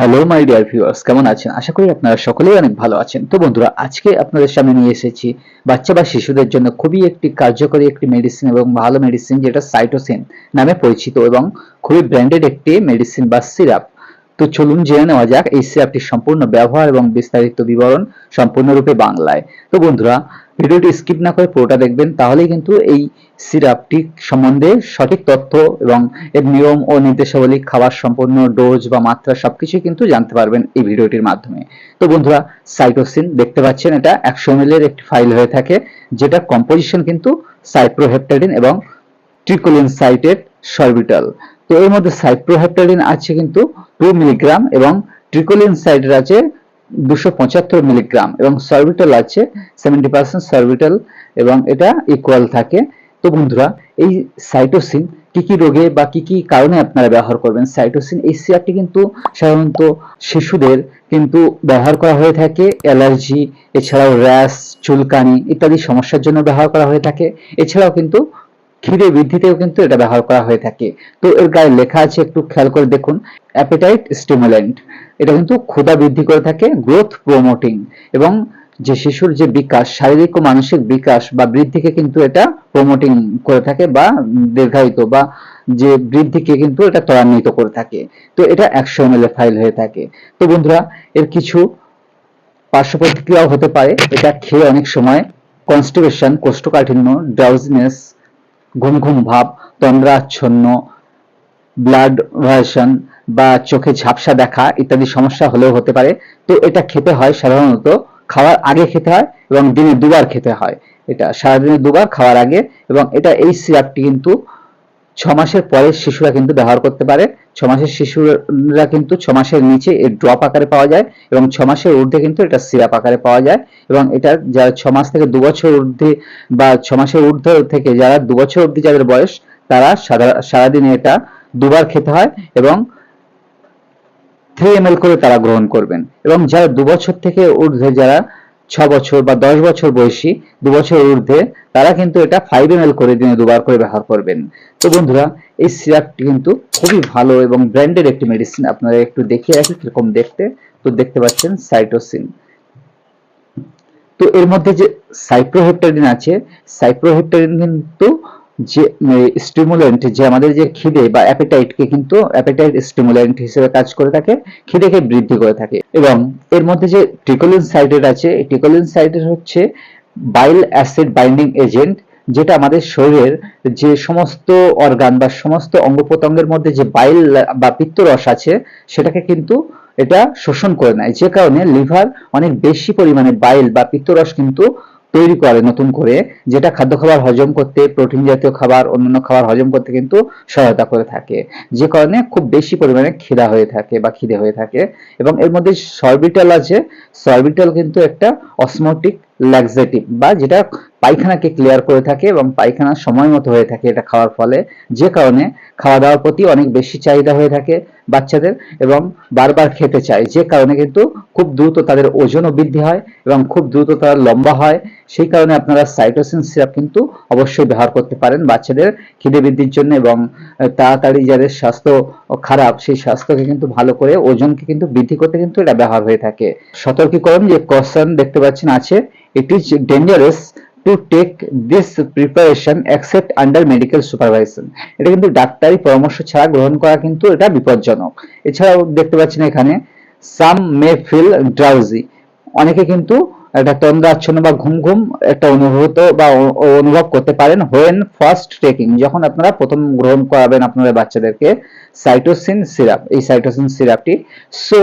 Hello my dear viewers কেমন আছেন? আশা করি আপনারা সকলেই অনেক ভালো আছেন। তো বন্ধুরা, আজকে আপনাদের সামনে নিয়ে এসেছি বাচ্চা বা শিশুদের জন্য খুবই একটি কার্যকরী একটি মেডিসিন এবং ভালো মেডিসিন যেটা সাইটোসিন নামে পরিচিত এবং খুবই ব্র্যান্ডেড একটি মেডিসিন বা সিরাপ তো চলুন জেনে নেওয়া যাক, এই সিরাপটির সম্পূর্ণ ব্যবহার এবং বিস্তারিত বিবরণ সম্পূর্ণরূপে বাংলায়। তো বন্ধুরা ভিডিওটি স্কিপ না করে পুরোটা দেখবেন, তাহলেই কিন্তু এই সিরাপটি সম্বন্ধে সঠিক তথ্য এবং এর নিয়ম ও নির্দেশাবলী, খাবার সম্পূর্ণ, ডোজ বা মাত্রা সবকিছু কিন্তু জানতে পারবেন এই ভিডিওটির মাধ্যমে। তো বন্ধুরা, সাইটোসিন দেখতে পাচ্ছেন, এটা একশো এমএল এর একটি ফাইল হয়ে থাকে, যেটা কম্পোজিশন কিন্তু সাইপ্রোহেপটাডিন এবং ট্রিকোলিন সাইটেড সরবিটাল। তো এর মধ্যে সাইপ্রোহেপটাডিন আছে কিন্তু টু মিলিগ্রাম এবং ট্রিকোলিন সাইডের আছে দুশো পঁচাত্তর মিলিগ্রাম এবং সরবিটাল আছে সেভেন্টি পার্সেন্ট সরবিটাল এবং এটা ইকুয়াল থাকে। তো বন্ধুরা, এই সাইটোসিন কি কি রোগে বা কি কি কারণে আপনারা ব্যবহার করবেন? সাইটোসিন এই সিরাপটি কিন্তু সাধারণত শিশুদের কিন্তু ব্যবহার করা হয়ে থাকে অ্যালার্জি এছাড়াও র্যাশ চুলকানি ইত্যাদি সমস্যার জন্য ব্যবহার করা হয়ে থাকে। এছাড়াও কিন্তু খিদে বৃদ্ধিতেও কিন্তু এটা ব্যবহার করা হয়ে থাকে। তো এর গায়ে লেখা আছে, একটু খেয়াল করে দেখুন অ্যাপেটাইট স্টিমুল্যান্ট এটা কিন্তু ক্ষুধা বৃদ্ধি করে থাকে গ্রোথ প্রমোটিং এবং যে শিশুর যে বিকাশ, শারীরিক ও মানসিক বিকাশ বা বৃদ্ধিকে কিন্তু এটা প্রমোটিং করে থাকে বা দীর্ঘায়িত বা যে বৃদ্ধিকে কিন্তু এটা ত্বরান্বিত করে থাকে। তো এটা একশো এম ফাইল হয়ে থাকে। তো বন্ধুরা, এর কিছু পার্শ্ব প্রতিক্রিয়াও হতে পারে। এটা খেয়ে অনেক সময় কনস্টিপেশন কোষ্ঠকাঠিন্য ড্রাউজিনেস ঘুম ঘুম ভাব, তন্দ্রাচ্ছন্ন ব্লাড ভার্সন বা চোখে ঝাপসা দেখা ইত্যাদি সমস্যা হলেও হতে পারে। তো এটা খেতে হয় সাধারণত, খাওয়ার আগে খেতে হয় এবং দিনে দুবার খেতে হয়। এটা সারাদিনে দুবার খাওয়ার আগে এবং এটা এই সিরাপটি কিন্তু ছ মাসের পরে শিশুরা কিন্তু ব্যবহার করতে পারে। ছ মাসের শিশুরা কিন্তু ছ মাসের নিচে এর ড্রপ আকারে পাওয়া যায় এবং ছ মাসের ঊর্ধ্বে কিন্তু এটা সিরাপ আকারে পাওয়া যায় এবং এটা যারা ছ মাস থেকে দু বছর ঊর্ধ্বে বা ছ মাসের ঊর্ধ্বে থেকে যারা দু বছর অবধি যাদের বয়স, তারা সারাদিনে এটা দুবার খেতে হয় এবং থ্রি এম করে তারা গ্রহণ করবেন। এবং যারা দু বছর থেকে ঊর্ধ্বে, যারা ছ বছর বা দশ বছর বয়সী দু বছর ঊর্ধ্বে, তারা কিন্তু এটা ফাইভ এম করে দিনে দুবার করে ব্যবহার করবেন। তো বন্ধুরা, এই সিরাপটি কিন্তু খুবই ভালো এবং ব্র্যান্ডেড একটি মেডিসিন আপনারা একটু দেখিয়ে রাখি কীরকম দেখতে। তো দেখতে পাচ্ছেন সাইটোসিন তো এর মধ্যে যে সাইপ্রোহেপটাডিন আছে সাইপ্রোহেপটাডিন কিন্তু যে স্টিমুলেন্ট যে আমাদের যে খিদে বা অ্যাপেটাইটকে কিন্তু অ্যাপেটাইট স্টিমুলেন্ট হিসেবে কাজ করে থাকে, খিদেকে বৃদ্ধি করে থাকে। এবং এর মধ্যে যে টিকোলিন সাইডের আছে, এই টিকোলিন সাইডের হচ্ছে বাইল অ্যাসিড বাইন্ডিং এজেন্ট যেটা আমাদের শরীরের যে সমস্ত অর্গান বা সমস্ত অঙ্গ প্রত্যঙ্গের মধ্যে যে বাইল বা পিত্তরস আছে, সেটাকে কিন্তু এটা শোষণ করে নেয়। যে কারণে লিভার অনেক বেশি পরিমাণে বাইল বা পিত্তরস কিন্তু তৈরি করে নতুন করে, যেটা খাদ্য খাবার হজম করতে, প্রোটিন জাতীয় খাবার, অন্যান্য খাবার হজম করতে কিন্তু সহায়তা করে থাকে। যে কারণে খুব বেশি পরিমাণে খিদা হয়ে থাকে বা খিদে হয়ে থাকে। এবং এর মধ্যে সরবিটাল আছে। সরবিটাল কিন্তু একটা অসমোটিক ল্যাক্সেটিভ বা যেটা পায়খানাকে ক্লিয়ার করে থাকে এবং পায়খানা সময় মতো হয়ে থাকে এটা খাওয়ার ফলে। যে কারণে খাওয়া দাওয়ার প্রতি অনেক বেশি চাহিদা হয়ে থাকে বাচ্চাদের এবং বারবার খেতে চায়। যে কারণে কিন্তু খুব দ্রুত তাদের ওজনও বৃদ্ধি হয় এবং খুব দ্রুত তারা লম্বা হয়। সেই কারণে আপনারা সাইটোসিন সিরাপ কিন্তু অবশ্যই ব্যবহার করতে পারেন বাচ্চাদের খিদে বৃদ্ধির জন্য এবং তাড়াতাড়ি যাদের স্বাস্থ্য খারাপ সেই স্বাস্থ্যকে কিন্তু ভালো করে, ওজনকে কিন্তু বৃদ্ধি করতে কিন্তু এটা ব্যবহার হয়ে থাকে। সতর্কীকরণ যে কশন দেখতে পাচ্ছেন আছে, it is dangerous to take this preparation except under medical supervision এটা কিন্তু ডাক্তারি পরামর্শ ছাড়া গ্রহণ করা কিন্তু এটা বিপজ্জনক। এছাড়াও দেখতে পাচ্ছেন এখানে সাম মে ফিল ড্রাউজি অনেকে কিন্তু একটা তন্দ্রাচ্ছন্ন বা ঘুম ঘুম একটা অনুভূত বা অনুভব করতে পারেন হোয়েন ফার্স্ট টেকিং যখন আপনারা প্রথম গ্রহণ করাবেন আপনাদের বাচ্চাদেরকে সাইটোসিন সিরাপ এই cytosine সিরাপটি so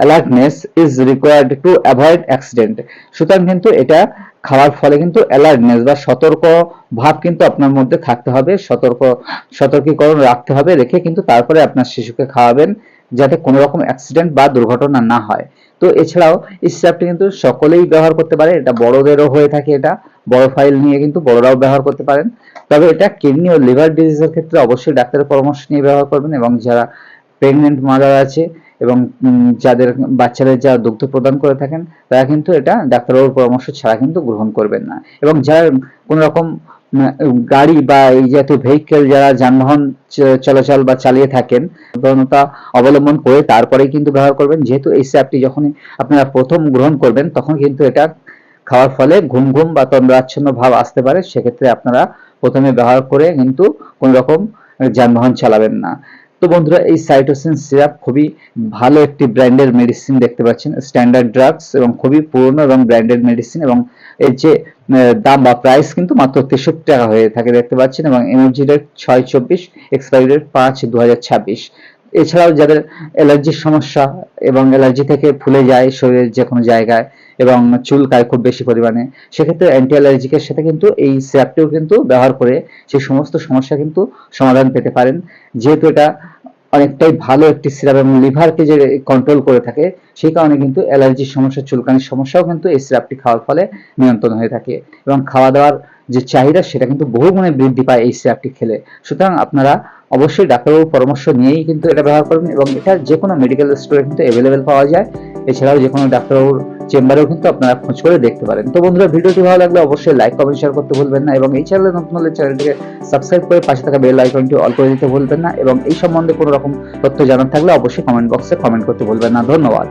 alertness is required to avoid accident সুতরাং কিন্তু এটা খাওয়ার ফলে কিন্তু অ্যালার্টনেস বা সতর্ক ভাব কিন্তু আপনার মধ্যে থাকতে হবে। সতর্ক, সতর্কীকরণ রাখতে হবে, রেখে কিন্তু তারপরে আপনার শিশুকে খাওয়াবেন যাতে কোনো রকম অ্যাক্সিডেন্ট বা দুর্ঘটনা না হয়। তো এছাড়াও সিরাপটি কিন্তু সকলেই ব্যবহার করতে পারে। এটা বড়দেরও হয়ে থাকে এটা। বড় ফাইল নিয়ে কিন্তু বড়রাও ব্যবহার করতে পারেন। তবে এটা কিডনি ও লিভার ডিজিজের ক্ষেত্রে অবশ্যই ডাক্তারের পরামর্শ নিয়ে ব্যবহার করবেন এবং যারা প্রেগনেন্ট মাদার আছে এবং যাদের বাচ্চাদের যারা দুগ্ধ প্রদান করে থাকেন, তারা কিন্তু এটা ডাক্তারবাবুর পরামর্শ ছাড়া কিন্তু গ্রহণ করবেন না। এবং যারা কোনো রকম গাড়ি বা এই জাতীয় ভেহিকেল যারা যানবাহন চলাচল বা চালিয়ে থাকেন সাবধানতা অবলম্বন করে তারপরেই কিন্তু ব্যবহার করবেন। যেহেতু এই স্যাপটি যখনই আপনারা প্রথম গ্রহণ করবেন, তখন কিন্তু এটা খাওয়ার ফলে ঘুম ঘুম বা তন্দ্রাচ্ছন্ন ভাব আসতে পারে। সেক্ষেত্রে আপনারা প্রথমে ব্যবহার করে কিন্তু কোন রকম যানবাহন চালাবেন না। তো বন্ধুরা, এই সাইটোসিন সিরাপ খুবই ভালো একটি ব্র্যান্ডের মেডিসিন দেখতে পাচ্ছেন। স্ট্যান্ডার্ড ড্রাগস এবং খুবই পুরনো এবং ব্র্যান্ডেড মেডিসিন এবং এর যে দাম বা প্রাইস কিন্তু মাত্র তেষট্টি টাকা হয়ে থাকে দেখতে পাচ্ছেন এবং এমওজি রেট ছয় চব্বিশ এক্সপায়ারি ডেট পাঁচ দু এছাড়াও যাদের অ্যালার্জির সমস্যা এবং অ্যালার্জি থেকে ফুলে যায় শরীরের যে কোনো জায়গায় এবং চুলকায় খুব বেশি পরিমাণে, সেক্ষেত্রে অ্যান্টি অ্যালার্জিকের সাথে কিন্তু এই স্যাপটিও কিন্তু ব্যবহার করে সেই সমস্ত সমস্যা কিন্তু সমাধান পেতে পারেন। যেহেতু এটা অনেকটাই ভালো একটি সিরাপ এবং লিভারকে যে কন্ট্রোল করে থাকে, সেই কারণে কিন্তু অ্যালার্জির সমস্যা, চুলকানির সমস্যাও কিন্তু এই সিরাপটি খাওয়ার ফলে নিয়ন্ত্রণ হয়ে থাকে এবং খাওয়া দাওয়ার যে চাহিদা, সেটা কিন্তু বহুগুণে বৃদ্ধি পায় এই সিরাপটি খেলে। সুতরাং আপনারা অবশ্যই ডাক্তারবাবুর পরামর্শ নিয়েই কিন্তু এটা ব্যবহার করবেন এবং এটা যে কোনো মেডিকেল স্টোরে কিন্তু অ্যাভেলেবেল পাওয়া যায়। এছাড়াও যে কোনো ডাক্তারবাবুর চেম্বারেও কিন্তু আপনারা খোঁজ করে দেখতে পারেন। তো বন্ধুরা, ভিডিওটি ভালো লাগলে অবশ্যই লাইক কমেন্ট শেয়ার করতে ভুলবেন না এবং এই চ্যানেলে নতুন হলে চ্যানেলটিকে সাবস্ক্রাইব করে পাশে থাকা বেল আইকনটি অল করে দিতে ভুলবেন না এবং এই সম্বন্ধে কোনো রকম তথ্য জানার থাকলে অবশ্যই কমেন্ট বক্সে কমেন্ট করতে ভুলবেন না। ধন্যবাদ।